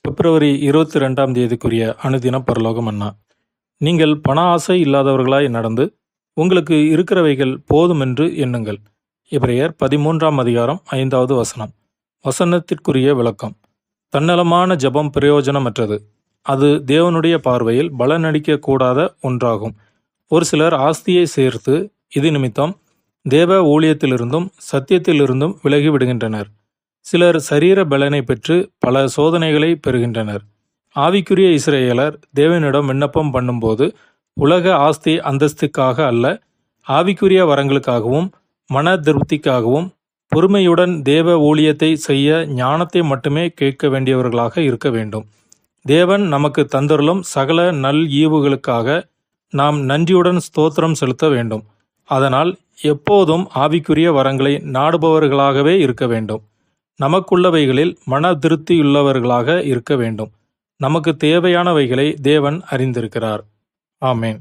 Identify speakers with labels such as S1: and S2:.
S1: பிப்ரவரி இருபத்தி ரெண்டாம் தேதிக்குரிய அனுதின பரலோகம் அண்ணா. நீங்கள் பண ஆசை இல்லாதவர்களாய் நடந்து உங்களுக்கு இருக்கிறவைகள் போதும் என்று எண்ணுங்கள். இவரையர் பதிமூன்றாம் அதிகாரம் ஐந்தாவது வசனம். வசனத்திற்குரிய விளக்கம். தன்னலமான ஜெபம் பிரயோஜனமற்றது. அது தேவனுடைய பார்வையில் பலனடிக்க கூடாத ஒன்றாகும். ஒரு சிலர் ஆஸ்தியை சேர்த்து இது நிமித்தம் தேவ ஊழியத்திலிருந்தும் சத்தியத்திலிருந்தும் விலகி விடுகின்றனர் சிலர் சரீர பலனை பெற்று பல சோதனைகளை பெறுகின்றனர். ஆவிக்குரிய இஸ்ரேலர் தேவனிடம் விண்ணப்பம் பண்ணும்போது உலக ஆஸ்தி அந்தஸ்துக்காக அல்ல ஆவிக்குரிய வரங்களுக்காகவும் மன திருப்திக்காகவும் பொறுமையுடன் தேவ ஊழியத்தை செய்ய ஞானத்தை மட்டுமே கேட்க வேண்டியவர்களாக இருக்க வேண்டும். தேவன் நமக்கு தந்தருளும் சகல நல் ஈவுகளுக்காக நாம் நன்றியுடன் ஸ்தோத்திரம் செலுத்த வேண்டும். அதனால் எப்போதும் ஆவிக்குரிய வரங்களை நாடுபவர்களாகவே இருக்க வேண்டும். நமக்குள்ளவைகளில் மன திருப்தியுள்ளவர்களாக இருக்க வேண்டும். நமக்கு தேவையானவைகளை தேவன் அறிந்திருக்கிறார். ஆமேன்.